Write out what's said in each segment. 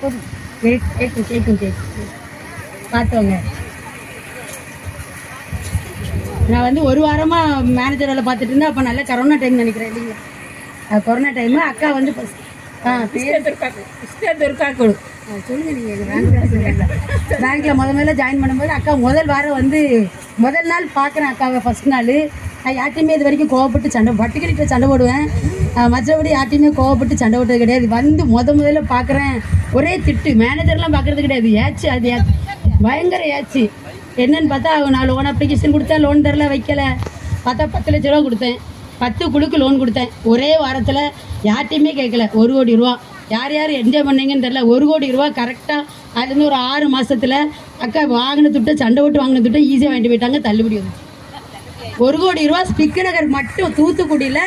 கேட்கும் கேட்கும் கேட்கும் பார்த்தோங்க நான் வந்து ஒரு வாரமாக மேனேஜர் வேலை பார்த்துட்டு இருந்தேன். அப்போ நல்ல கரோனா டைம் நினைக்கிறேன் இல்லைங்களா? கொரோனா டைமு அக்கா வந்து ஆ பேர் எங்கள் பேங்க்ல பேங்க்கில் முத முதல்ல ஜாயின் பண்ணும்போது அக்கா முதல் வாரம் வந்து முதல் நாள் பார்க்குறேன் அக்காவை ஃபர்ஸ்ட் நாள். நான் யார்ட்டையுமே இது வரைக்கும் கோவப்பட்டு சண்டை பட்டுக்கிட்ட சண்டை போடுவேன். மற்றபடி யார்ட்டையுமே கோவப்பட்டு சண்டை விட்டது கிடையாது. வந்து முத முதல்ல பார்க்குறேன். ஒரே திட்டு. மேனேஜர்லாம் பார்க்குறது கிடையாது. ஏச்சு அது ஏ- பயங்கர ஏச்சு. என்னன்னு பார்த்தா அவங்க நான் லோன் அப்ளிகேஷன் கொடுத்தேன். லோன் தரல வைக்கல. பார்த்தா பத்து லட்ச ரூபா கொடுத்தேன். பத்து குழுக்கு லோன் கொடுத்தேன். ஒரே வாரத்தில் யார்ட்டையுமே கேட்கல. ஒரு கோடி ரூபா. யார் யார் என்ஜாய் பண்ணீங்கன்னு தெரில ஒரு கோடி ரூபா கரெக்டாக அதுலேருந்து ஒரு ஆறு மாதத்தில் அக்கா வாங்கின துட்டை சண்டை விட்டு வாங்கின துட்டை ஈஸியாக வாங்கிட்டு போயிட்டாங்க. தள்ளுபடி வந்து ஒரு கோடி ரூபா ஸ்பிக்கு நகர் மட்டும் தூத்துக்குடியில்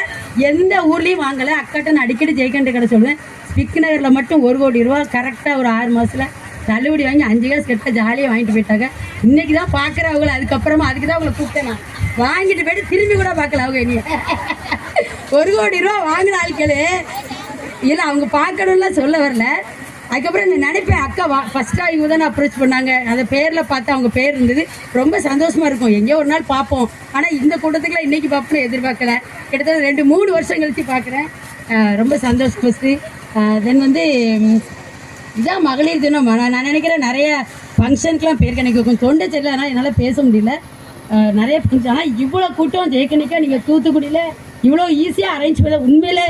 எந்த ஊர்லேயும் வாங்கலை. அக்கட்டை நான் அடிக்கடி ஜெய்கண்ட கடை சொல்லுவேன். ஸ்பிக்கு நகரில் மட்டும் ஒரு கோடி ரூபா கரெக்டாக ஒரு ஆறு மாதத்தில் தள்ளுபடி வாங்கி அஞ்சு காசு கெட்ட ஜாலியாக வாங்கிட்டு போயிட்டாங்க. இன்னைக்கு தான் பார்க்குறேன் அவங்கள. அதுக்கப்புறமா அதுக்கு தான் அவங்கள கூப்பிட்டேன் நான். வாங்கிட்டு போயிட்டு திரும்பி கூட பார்க்கல அவங்க என்னைய ஒரு கோடி ரூபா வாங்கின ஆட்களே இல்லை அவங்க பார்க்கணும்லாம் சொல்ல வரல. அதுக்கப்புறம் நான் நினைப்பேன் அக்கா வா ஃபஸ்ட்டாக இவங்க தான் அப்ரோச் பண்ணாங்க. அந்த பேரில் பார்த்து அவங்க பேர் இருந்தது. ரொம்ப சந்தோஷமாக இருக்கும். எங்கேயோ ஒரு நாள் பார்ப்போம். ஆனால் இந்த கூட்டத்துக்குலாம் இன்றைக்கி பார்ப்போம் எதிர்பார்க்கல. கிட்டத்தட்ட ரெண்டு மூணு வருஷம் கழித்து பார்க்குறேன். ரொம்ப சந்தோஷம் ஃபஸ்ட்டு தென் வந்து இதுதான் இதான் மகளிர் தினம். நான் நான் நினைக்கிறேன் நிறைய ஃபங்க்ஷனுக்குலாம் போயிருக்கேன். எனக்கு கொஞ்சம் தொண்டை தெரியல. ஆனால் என்னால் பேச முடியல. நிறைய ஃபங்க்ஷன் ஆனால் இவ்வளோ கூட்டம் ஜெயக்கணிக்கா நீங்கள் தூத்துக்குடியில் இவ்வளோ ஈஸியாக அரேஞ்ச் பண்ண உண்மையிலே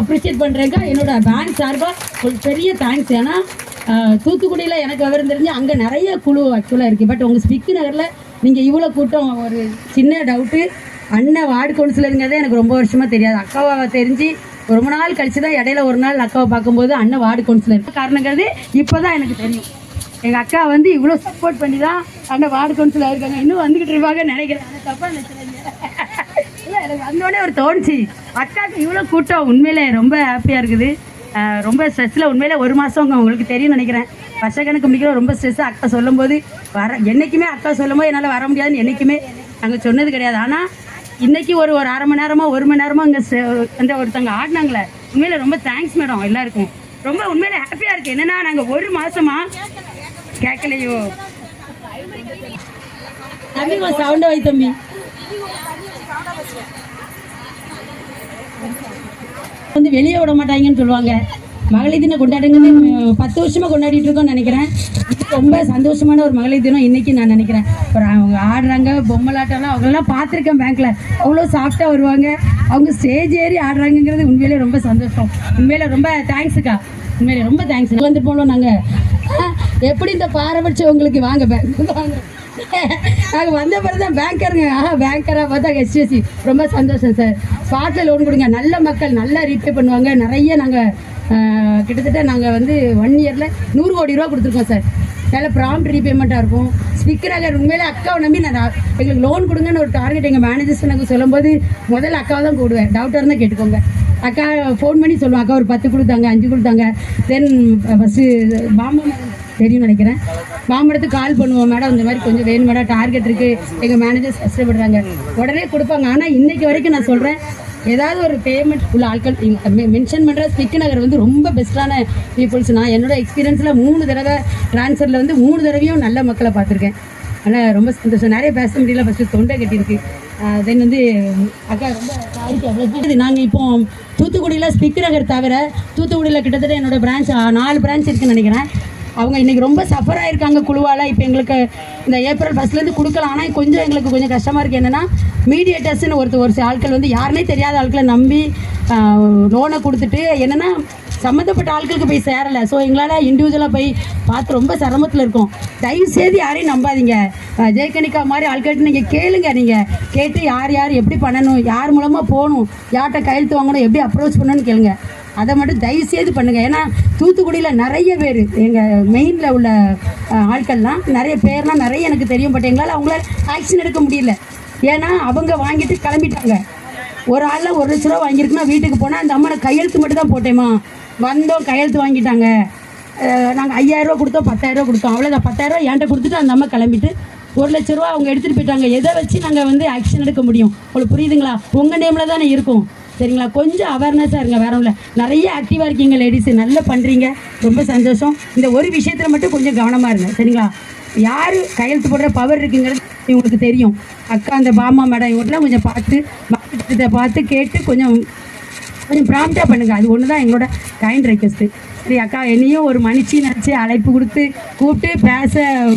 அப்ரிஷியேட் பண்ணுறேங்க என்னோட பேங்க் சார்பாக ஒரு பெரிய தேங்க்ஸ் ஏன்னா தூத்துக்குடியில் எனக்கு விவரம் தெரிஞ்சு அங்கே நிறைய குழு ஆக்சுவலாக இருக்குது பட் உங்கள் ஸ்பிக்கு நகரில் நீங்கள் இவ்வளோ கூட்டம் ஒரு சின்ன டவுட்டு அண்ணன் வார்டு கவுன்சிலருங்கிறதே எனக்கு ரொம்ப வருஷமாக தெரியாது. அக்காவை தெரிஞ்சு ரொம்ப நாள் கழிச்சு தான் இடையில ஒரு நாள் அக்காவை பார்க்கும்போது அண்ணன் வார்டு கவுன்சிலர் காரணங்கிறது இப்போ தான் எனக்கு தெரியும். எங்கள் அக்கா வந்து இவ்வளோ சப்போர்ட் பண்ணி தான் அண்ணன் வார்டு கவுன்சிலர் இருக்காங்க. இன்னும் வந்துக்கிட்டு இருப்பாங்க நினைக்கிறேன். தப்பாக நினைக்கிறேன் எனக்கு வந்தோடனே ஒரு தோணுச்சு. அக்காக்கு இவ்வளோ கூட்டம் உண்மையிலே ரொம்ப ஹாப்பியாக இருக்குது. ரொம்ப ஸ்ட்ரெஸ்ஸில் உண்மையிலே ஒரு மாதம் உங்களுக்கு தெரியும்னு நினைக்கிறேன். வருஷக்கணக்கு முடிக்கிற ரொம்ப ஸ்ட்ரெஸ்ஸாக அக்கா சொல்லும்போது வர என்றைக்குமே அக்கா சொல்லும்போது என்னால் வர முடியாதுன்னு என்றைக்குமே நாங்கள் சொன்னது கிடையாது. ஆனால் இன்றைக்கி ஒரு ஒரு அரை மணி நேரமாக ஒரு மணி நேரமாக இங்கே அந்த ஒருத்தவங்க ஆடினாங்களே உண்மையில ரொம்ப தேங்க்ஸ் மேடம் எல்லாருக்கும். ரொம்ப உண்மையில ஹாப்பியாக இருக்குது என்னென்னா நாங்கள் ஒரு மாதமாக கேட்கலையோ தம்பி சவுண்டை வை தம்பி. வந்து வெளியே விட மாட்டாங்கன்னு சொல்லுவாங்க. மகளிர் தினம் கொண்டாடுங்கன்னு பத்து வருஷமா கொண்டாடிட்டு இருக்கோம்னு நினைக்கிறேன். ரொம்ப சந்தோஷமான ஒரு மகளிர் தினம் இன்னைக்கு நான் நினைக்கிறேன். அப்புறம் அவங்க ஆடுறாங்க பொம்மலாட்டம்லாம் அவங்களெல்லாம் பார்த்துருக்கேன் பேங்க்ல அவ்வளோ சாஃப்டாக வருவாங்க. அவங்க ஸ்டேஜ் ஏறி ஆடுறாங்கங்கிறது உண்மையிலே ரொம்ப சந்தோஷம். உண்மையில ரொம்ப தேங்க்ஸுக்கா உண்மையிலே ரொம்ப தேங்க்ஸ் வந்து போனோம் நாங்கள் எப்படி இந்த பாரபட்சம் உங்களுக்கு வாங்க பேங்க் வாங்க. நாங்கள் வந்த பிறகு தான் பேங்கருங்க ஆஹா பேங்கராக பார்த்தா ஹெச்டிஎஃப்சி ரொம்ப சந்தோஷம் சார் ஸ்பாட்டில் லோன் கொடுங்க. நல்ல மக்கள் நல்லா ரீபே பண்ணுவாங்க. நிறைய நாங்கள் கிட்டத்தட்ட நாங்கள் வந்து ஒன் இயரில் நூறு கோடி ரூபா கொடுத்துருக்கோம் சார் நல்ல ப்ராம்ப்ட் ரீபேமெண்ட்டாக இருக்கும். ஸ்பீக்கராக உண்மையிலே அக்காவை நம்பி நான் எங்களுக்கு லோன் கொடுங்கன்னு ஒரு டார்கெட் எங்கள் மேனேஜர்ஸ் எனக்கு சொல்லும்போது முதல்ல அக்காவை தான் கூடுவேன் டவுட்டாக இருந்தால் கேட்டுக்கோங்க. அக்கா ஃபோன் பண்ணி சொல்லுவோம் அக்கா ஒரு பத்து கொடுத்தாங்க அஞ்சு கொடுத்தாங்க. தென் ஃபஸ்ட்டு பாம்பு தெரியும் நினைக்கிறேன். மாம்பழத்துக்கு கால் பண்ணுவோம் மேடம் இந்த மாதிரி கொஞ்சம் வேணும் மேடம் டார்கெட் இருக்குது எங்கள் மேனேஜர்ஸ் கஷ்டப்படுறாங்க. உடனே கொடுப்பாங்க. ஆனால் இன்னைக்கு வரைக்கும் நான் சொல்கிறேன் ஏதாவது ஒரு பேமெண்ட் உள்ள ஆட்கள் மென்ஷன் பண்ணுற ஸ்டிக் நகர் வந்து ரொம்ப பெஸ்ட்டான பீப்புள்ஸ் நான் என்னோட எக்ஸ்பீரியன்ஸில் மூணு தடவை ட்ரான்ஸ்ஃபரில் வந்து மூணு தடவையும் நல்ல மக்களை பார்த்துருக்கேன். ஆனால் ரொம்ப சந்தோஷம். நிறைய பேச முடியல. ஃபஸ்ட்டு தொண்டை கட்டியிருக்கு. தென் வந்து அக்கா ரொம்ப சாரிக்கு நாங்கள் இப்போ தூத்துக்குடியில் ஸ்பிக் நகர் தவிர தூத்துக்குடியில் கிட்டத்தட்ட என்னோடய பிரான்ச் நாலு பிரான்ச் இருக்குன்னு நினைக்கிறேன். அவங்க இன்னைக்கு ரொம்ப சஃபர் ஆயிருக்காங்க குழுவால். இப்போ எங்களுக்கு இந்த ஏப்ரல் ஃபர்ஸ்ட்லேருந்து கொடுக்கலாம் ஆனால் கொஞ்சம் எங்களுக்கு கொஞ்சம் கஷ்டமாக இருக்குது என்னென்னா மீடியேட்டர்ஸ்னு ஒருத்தர் ஒரு சில ஆட்கள் வந்து யாருனே தெரியாத ஆட்களை நம்பி லோனை கொடுத்துட்டு என்னென்னா சம்மந்தப்பட்ட ஆட்களுக்கு போய் சேரலை. ஸோ எங்களால் இண்டிவிஜுவலாக போய் பார்த்து ரொம்ப சிரமத்தில் இருக்கும். தயவு செய்து யாரையும் நம்பாதீங்க. ஜெயக்கணிக்கா மாதிரி ஆட்கள்கிட்ட நீங்கள் கேளுங்க நீங்கள் கேட்டு யார் யார் எப்படி பண்ணணும் யார் மூலமாக போகணும் யார்கிட்ட கையெழுத்து வாங்கணும் எப்படி அப்ரோச் பண்ணணும்னு கேளுங்க. அதை மட்டும் தயவு செய்து பண்ணுங்கள் ஏன்னா தூத்துக்குடியில் நிறைய பேர் எங்கள் மெயினில் உள்ள ஆட்கள்லாம் நிறைய பேர்லாம் நிறைய எனக்கு தெரியும் பட் எங்களால் அவங்களால ஆக்ஷன் எடுக்க முடியல. ஏன்னா அவங்க வாங்கிட்டு கிளம்பிட்டாங்க. ஒரு ஆளில் ஒரு லட்ச ரூபா வாங்கியிருக்குன்னா வீட்டுக்கு போனால் அந்த அம்மனை கையெழுத்து மட்டும் தான் போட்டேம்மா. வந்தோம் கையெழுத்து வாங்கிட்டாங்க. நாங்கள் ஐயாயிரரூவா கொடுத்தோம் பத்தாயிரரூவா கொடுத்தோம். அவ்வளோதான் பத்தாயிரரூவா என்கிட்ட கொடுத்துட்டு அந்த அம்மா கிளம்பிட்டு ஒரு லட்ச ரூபா அவங்க எடுத்துகிட்டு போயிட்டாங்க. எதை வச்சு நாங்கள் வந்து ஆக்ஷன் எடுக்க முடியும்? உங்களுக்கு புரியுதுங்களா? உங்கள் நேமில் தானே இருக்கும். சரிங்களா? கொஞ்சம் அவேர்னஸாக இருங்க வேற இல்லை. நிறைய ஆக்டிவாக இருக்கீங்க லேடிஸ் நல்லா பண்ணுறீங்க ரொம்ப சந்தோஷம். இந்த ஒரு விஷயத்தில் மட்டும் கொஞ்சம் கவனமாக இருங்க சரிங்களா? யார் கையெழுத்து போடுற பவர் இருக்குங்கிறது இவங்களுக்கு தெரியும். அக்கா அந்த பாமா மேடம் இவங்களாம் கொஞ்சம் பார்த்து மாவட்டத்தை பார்த்து கேட்டு கொஞ்சம் கொஞ்சம் ப்ராம்ப்டாக பண்ணுங்கள் அது ஒன்று தான் எங்களோட கைண்ட் ரெக்வஸ்ட்டு சரி அக்கா என்னையும் ஒரு மனுஷி நினச்சி அழைப்பு கொடுத்து கூப்பிட்டு பேச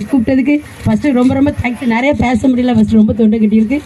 கூப்பிட்டதுக்கு ஃபஸ்ட்டு ரொம்ப ரொம்ப தேங்க்ஸ் நிறைய பேச முடியல ஃபஸ்ட்டு ரொம்ப தொண்டை கட்டியிருக்கு.